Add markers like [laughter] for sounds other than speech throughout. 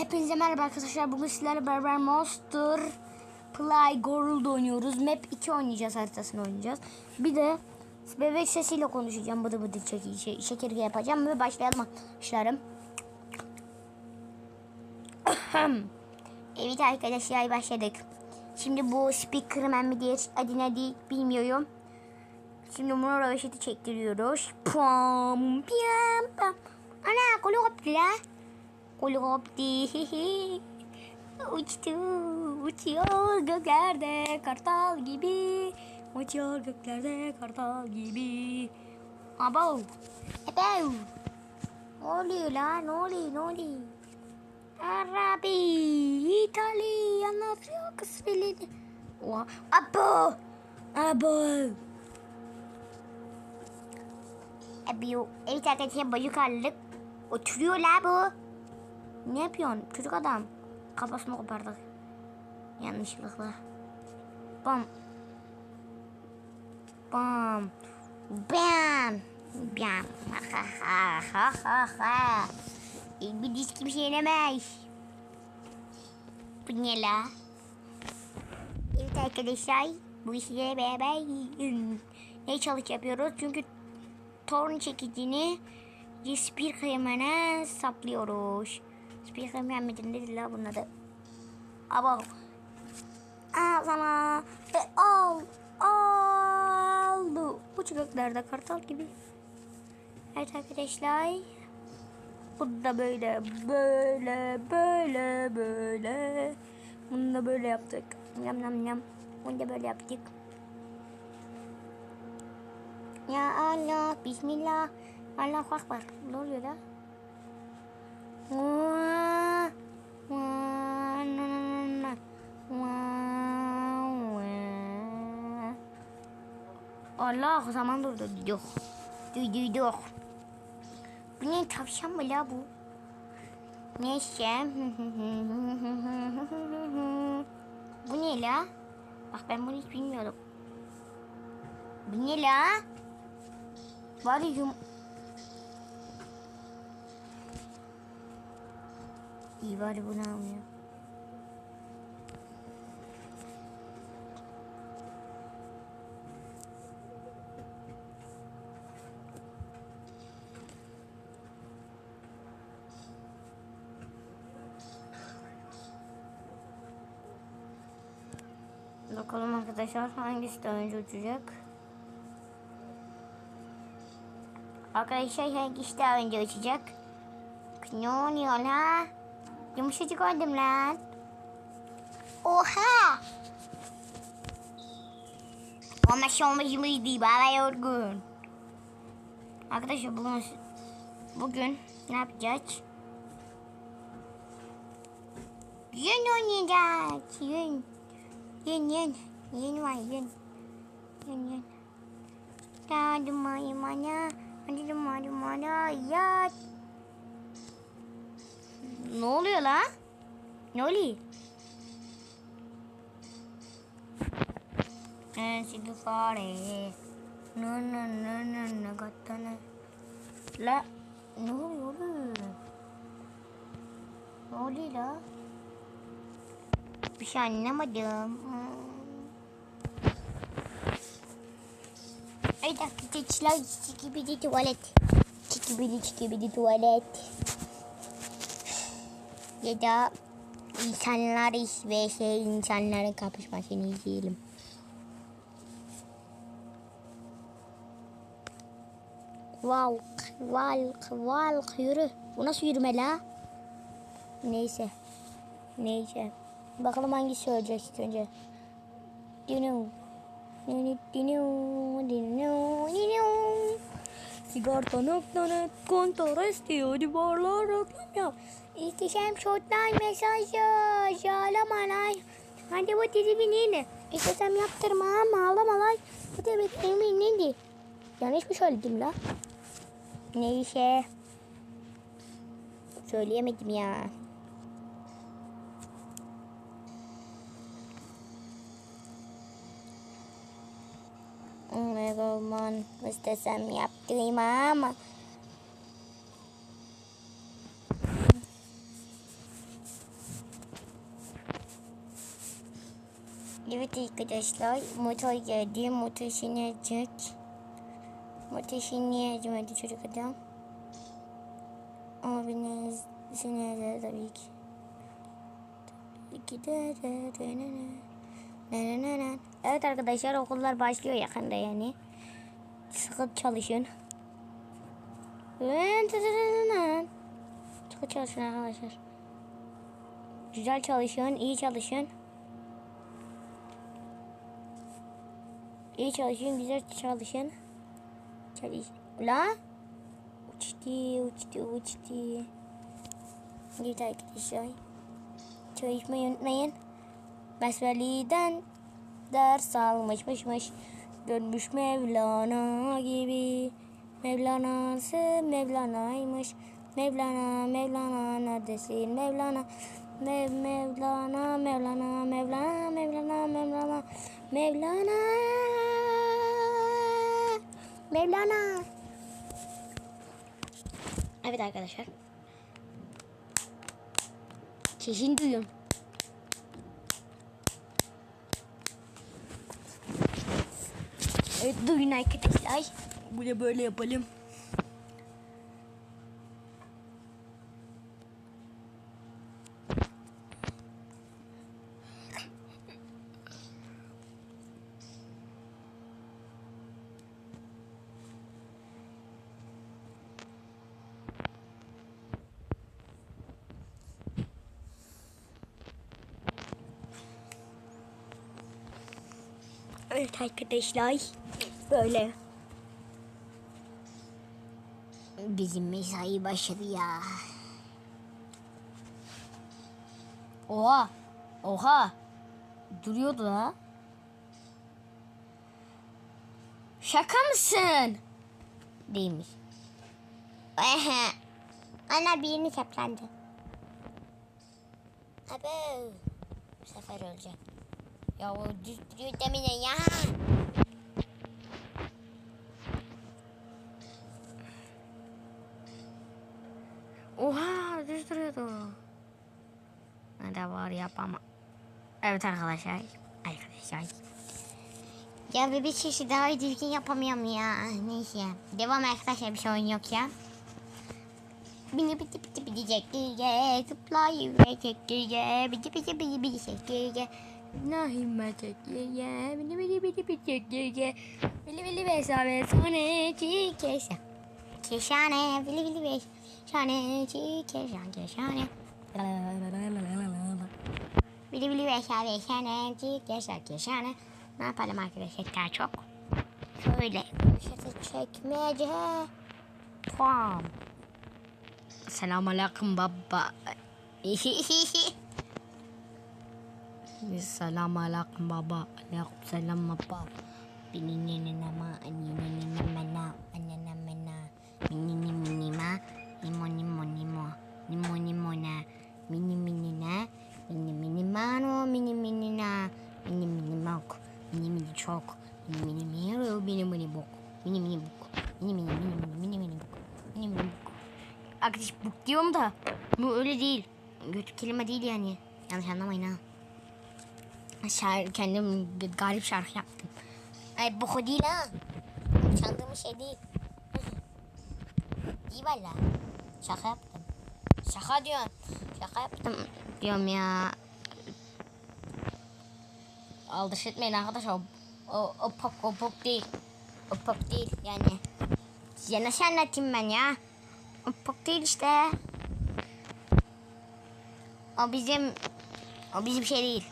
Hepinize merhaba arkadaşlar. Bugün sizlerle beraber Monster Play Gold oynuyoruz. Map 2 oynayacağız haritasını oynayacağız. Bir de bebek sesiyle konuşacağım. Bıdı bıdı çekici, çekirge yapacağım ve başlayalım arkadaşlarım. [clears throat] evet arkadaşlar başladık. Şimdi bu Speakerman mi diye adı ne değil bilmiyorum. Şimdi bunu röveşeti çektiriyoruz. Pam pam pam. Ana kolu koptu. Kolu koptu. Uçtu, uçuyor göklerde kartal gibi. Uçuyor göklerde kartal gibi. Abo. Ebo. Ne oluyor la? Ne oluyor? Ne oluyor? Arabi, İtalyan, Afrika, Sveledi. Oha. Abo. Abo. Abo. Evet arkadaşlar bacı karlılık. Oturuyor la bu. Ne yapıyorsun çocuk adam? Kafasını kopardık. Yanlışlıkla. Bam. Bam. Bam. Bam. Ha ha ha ha ha. Bir disk kimse yenemez. Bu ne la? Evet arkadaşlar. Bu işle beraber ne çalış yapıyoruz? Çünkü torun çekicini bir kıyamana saplıyoruz. Bir kıyamana mıdır nedir la bunun adı? Aba. Al sana. Ve al. Aldı. Uç göklerde kartal gibi. Evet arkadaşlar. Bu da böyle böyle böyle böyle. Bunu da böyle yaptık. Yam yam yam. Bunu da böyle yaptık. Ya Allah, Bismillah. Allahu Akbar. Ne oluyor da? Allah zaman durdu. Yok. Duyduk. Bu ne tavşan mı la bu? Neyse. [laughs] bu ne la? Bak ben bunu hiç bilmiyordum. Bu ne la? Var yum... İyi bari bunu almıyor. Bakalım arkadaşlar hangisi daha önce uçacak? Arkadaşlar hangisi daha önce uçacak? Ne oluyor la? Yumuşacık oldum lan. Oha! Ama şomacılıydı bana yorgun. Arkadaşlar bugün, bugün ne yapacağız? Yün oynayacağız. Yün. Yün yün. Yün var yün. Yün yün. Hadi mana. Hadi mana mana. Yat. Ne oluyor la? Ne oluyor? Eh, situ fare. No, no, no, no, no, katana. La, ne oluyor? Ne oluyor la? Bir şey anlamadım. Hmm. Ay arkadaşlar çikibidi tuvalet. Çikibidi çikibidi tuvalet. Ya da insanlar iş ve şey insanların kapışmasını izleyelim. Valk, valk, valk yürü. Bu nasıl yürüme la? Neyse. Neyse. Bakalım hangisi söyleyecek ilk önce. Dinu. Dinu, dinu, dinu, dinu. Sigorta nokta.net kontor istiyor. Divarlar reklam yap. İstesem şortlar mesajı. Ağlama lan. Hadi bu dizi bineyim. İstesem yaptırma ama ağlama lan. Bu da benim neydi? Yanlış mı söyledim la? Neyse. Söyleyemedim ya. Ne zaman istesem yaptırayım ama Evet arkadaşlar motor geldi. Motor seni açacak. Motor seni açmadı çocuk adam. Beni seni açar tabii ki. Tabii ki de de de. Ne ne ne ne. Evet arkadaşlar okullar başlıyor yakında yani. Sıkı çalışın. Sıkı çalışın arkadaşlar. Güzel çalışın, iyi çalışın. İyi çalışın, güzel çalışın. Çalış. Ula. Uçtu, uçtu, uçtu. Evet arkadaşlar. Çalışmayı unutmayın. Besbelli'den ders almışmışmış. Dönmüş Mevlana gibi. Mevlana'sı Mevlana'ymış. Mevlana, Mevlana neredesin Mevlana? Mev, Mevlana, Mevlana, Mevlana, Mevlana, Mevlana, Mevlana. Mevlana. Evet arkadaşlar. Sesini duyuyorum. Evet duyun arkadaşlar. Bunu böyle yapalım. Evet arkadaşlar. Böyle. Bizim mesai başladı ya. Oha. Oha. Duruyordu ha. Şaka mısın? Değilmiş. Ehe. Ana birini çaplandı. Abi. Bu sefer ölecek. Ya o duruyor demine ya. Oha düz duruyordu. Ne de var yapamam. Evet arkadaşlar. Arkadaşlar. Ya bir bir çeşit daha düzgün yapamıyorum ya. Neyse. Devam arkadaşlar bir şey oyun yok ya. Bini biti biti biti çekirge Zıplayıver çekirge Biti biti biti biti çekirge Nahim bacak ye bili bili bili bili ye. Bili bili besabe sane çi keşan keşane bili bili beş şane çi keşan keşane bili bili besabe şane çi keşan keşane ne yapalım arkadaşlar daha çok? Şöyle köşesi çekmece tamam. Selamun aleyküm baba. [laughs] Selamun aleyküm baba. Aleyküm selam baba. Binini nama, anini namana, anana mana. Minini minima, nimo nimo nimo, nimo nimo na, mini mini na, mini mini mano, mini mini na, mini mini mok, mini mini çok, mini mini miro, mini mini bok, mini mini bok, mini mini mini mini mini mini bok, mini mini bok. Arkadaş bu diyorum da bu öyle değil. Kötü kelime değil yani. Yanlış anlamayın ha. Şarkı, kendim bir garip şarkı yaptım. Ay bu değil ha. Çaldığım şey değil. İyi valla. Şaka yaptım. Şaka diyorsun. Şaka yaptım diyorum ya. Aldırış etmeyin arkadaşlar. O, o, o pop o pop değil. O pop değil yani. Size nasıl anlatayım ben ya? O pop değil işte. O bizim o bizim şey değil.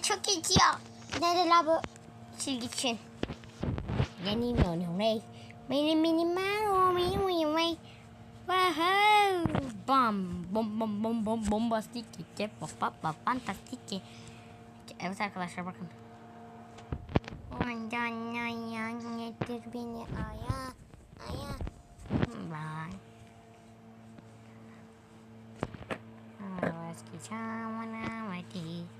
Ay çok acıyor. Nerede la bu çizgi için? Yenemiyorum rey. Benim benim ben o benim benim rey. Wow. Bam. Bom bom bom bom bombastik. Pop pop pop fantastik. Evet arkadaşlar bakın. Ondan yan yedir beni aya. Aya. Bye. Let's get someone out of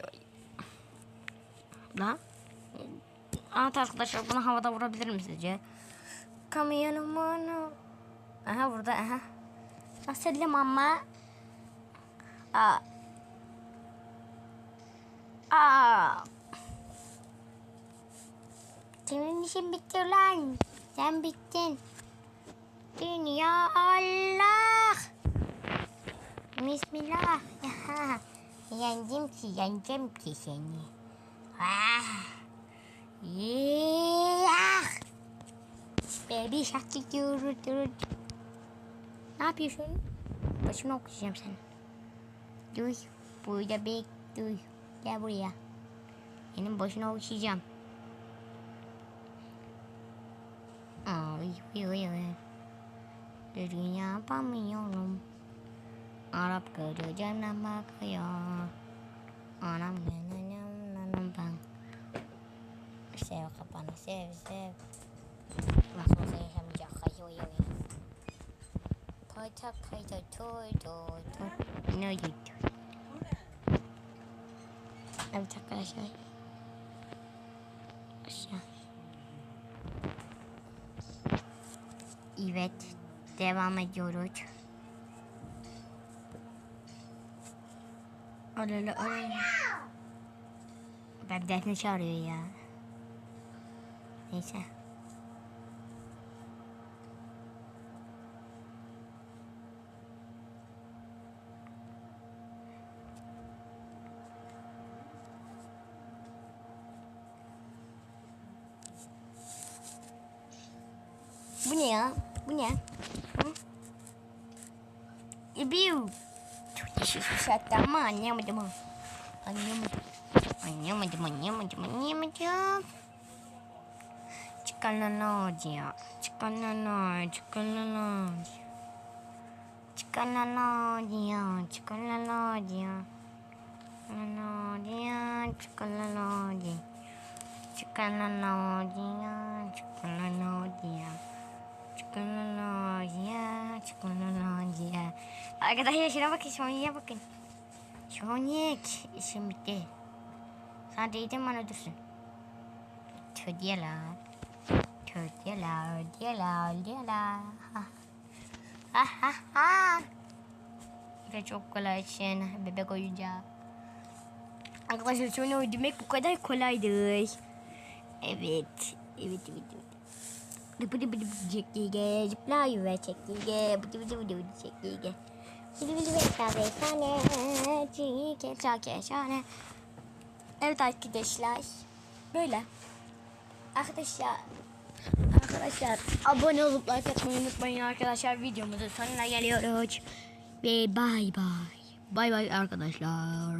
Evet arkadaşlar bunu havada vurabilir mi sizce? Kamyonum onu. Aha burada aha. Nasıl ama? Aa. Aa. Senin işin bitti lan. Sen bittin. Dünya Allah. Bismillah. [laughs] yendim ki, yendim ki seni. Ah. Yeah. Baby shark. Ne yapıyorsun? Başını okuyacağım seni. Duy. Burada bek duy. Gel buraya. Benim başını okuyacağım. Ay, uy, uy. Düzgün yapamıyorum. Arap kırı canına bakıyor. Anam benim nanam ben. Kapanı sev sev. Nasıl olsa yaşamayacak. Ay, uy, uy. Payta payta toy toy toy. Ne gidiyor? Evet arkadaşlar. Aşağı. Evet. Devam ediyoruz. Alala alala. Ben Defne çağırıyor ya. Neyse. Bu ne ya? Bu ne? Hı? İbiu. Çok yeşil bir saatte ama anlayamadım ha. Anlayamadım. Anlayamadım, anlayamadım, anlayamadım. 力の王子よ力の王子力の王子力の王子よ力の王子よ力の王子よ力の王子力の王子よ力の王子よ力の王子よ力の王子よあげたひしらばけしょんやばけしょんやきしみてさていてまるです to the alarm. Diyeler, diyeler. Ha ha ha. ha. Ve çok kolay için bebek oyuncağı. Arkadaşlar Sonya oynamak bu kadar kolaydı. Evet. Evet, evet, evet. Bıdı bıdı bıdı çekirge, zıplıyor ve çekirge, bıdı bıdı bıdı bıdı çekirge. Bıdı bıdı bıdı ve şahane, çekirge, çok şahane. Evet arkadaşlar, böyle. Arkadaşlar, arkadaşlar abone olup like atmayı unutmayın arkadaşlar. Videomuzun sonuna geliyoruz. Ve bay bay. Bay bay arkadaşlar.